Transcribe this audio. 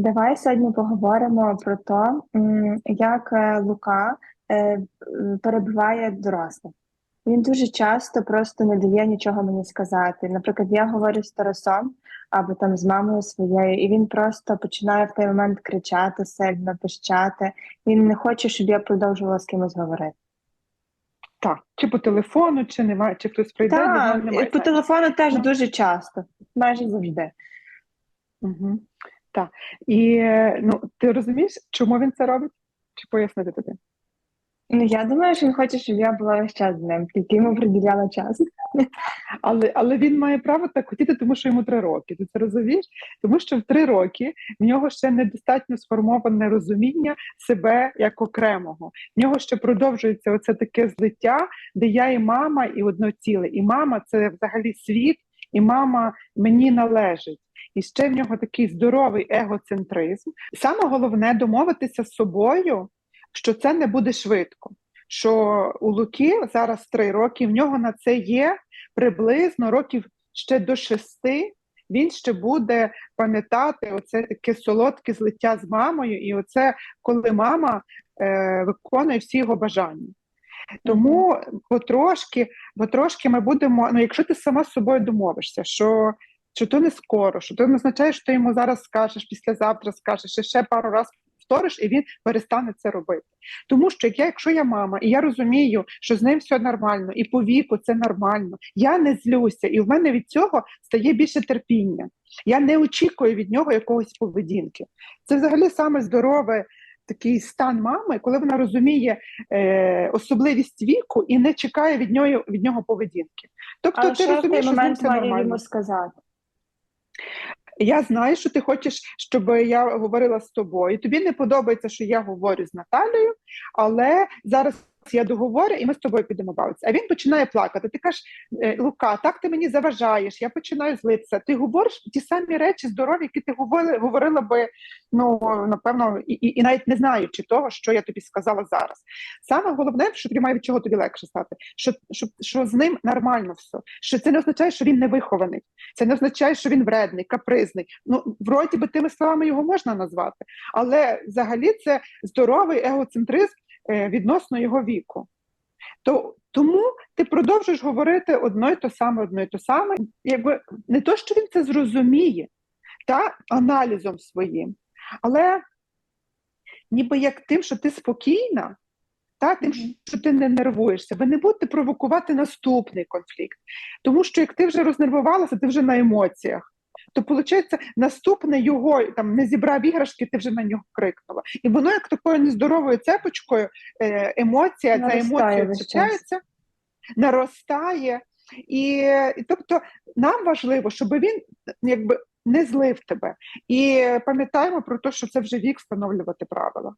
Давай сьогодні поговоримо про те, як е, Лука е, перебуває дорослих. Він дуже часто просто не дає нічого мені сказати. Наприклад, я говорю з Тарасом або там з мамою своєю, і він просто починає в той момент кричати сильно, пищати. Він не хоче, щоб я продовжувала з кимось говорити. Так, чи по телефону, чи немає, чи хтось прийде, Так, немає, по телефону теж дуже часто, майже завжди. Угу. Так. І е, ну, ти розумієш, чому він це робить? Чи пояснити тобі? Ну я думаю, що він хоче, щоб я була весь час з ним, тільки йому приділяла час. Але, але він має право так хотіти, тому що йому три роки. Ти це розумієш? Тому що в три роки в нього ще недостатньо сформоване розуміння себе як окремого. В нього ще продовжується оце таке злиття, де я і мама, і одно ціле. І мама це взагалі світ, і мама мені належить. І ще в нього такий здоровий егоцентризм. Саме головне домовитися з собою, що це не буде швидко. Що у Луки зараз три роки, в нього на це є приблизно років ще до шести. Він ще буде пам'ятати оце таке солодке злиття з мамою, і оце коли мама е, виконує всі його бажання. Тому потрошки, потрошки ми будемо. Ну, якщо ти сама з собою домовишся, що що то не скоро, що то не означає, що ти йому зараз скажеш, післязавтра скажеш, і ще пару разів повториш, і він перестане це робити. Тому що як я, якщо я мама, і я розумію, що з ним все нормально, і по віку це нормально, я не злюся, і в мене від цього стає більше терпіння. Я не очікую від нього якогось поведінки. Це взагалі саме здорове. Такий стан мами, коли вона розуміє е, особливість віку і не чекає від нього від нього поведінки. Тобто, Але ти розумієш, що з ним момент все має нормально. йому сказати? Я знаю, що ти хочеш, щоб я говорила з тобою. Тобі не подобається, що я говорю з Наталією, але зараз я договорю, і ми з тобою підемо бавитися. А він починає плакати. Ти кажеш, «Е, Лука, так ти мені заважаєш. Я починаю злитися. Ти говориш ті самі речі здорові, які ти говорила, говорила би, ну напевно, і, і, і навіть не знаючи того, що я тобі сказала зараз. Саме головне, що тобі має від чого тобі легше стати, що, що, що з ним нормально все. Що це не означає, що він не вихований. Це не означає, що він вредний, капризний. Ну, вроді би тими словами його можна назвати, але взагалі це здоровий егоцентризм відносно його віку. То, тому ти продовжуєш говорити одно й то саме, одно й то саме. Якби не то, що він це зрозуміє, та аналізом своїм, але ніби як тим, що ти спокійна, та, тим, що ти не нервуєшся, ви не будете провокувати наступний конфлікт. Тому що як ти вже рознервувалася, ти вже на емоціях. То виходить, наступне його там не зібрав іграшки, ти вже на нього крикнула. І воно як такою нездоровою цепочкою, е, емоція, ця емоція чіпляється, наростає. І, і тобто нам важливо, щоб він якби не злив тебе. І пам'ятаємо про те, що це вже вік встановлювати правила.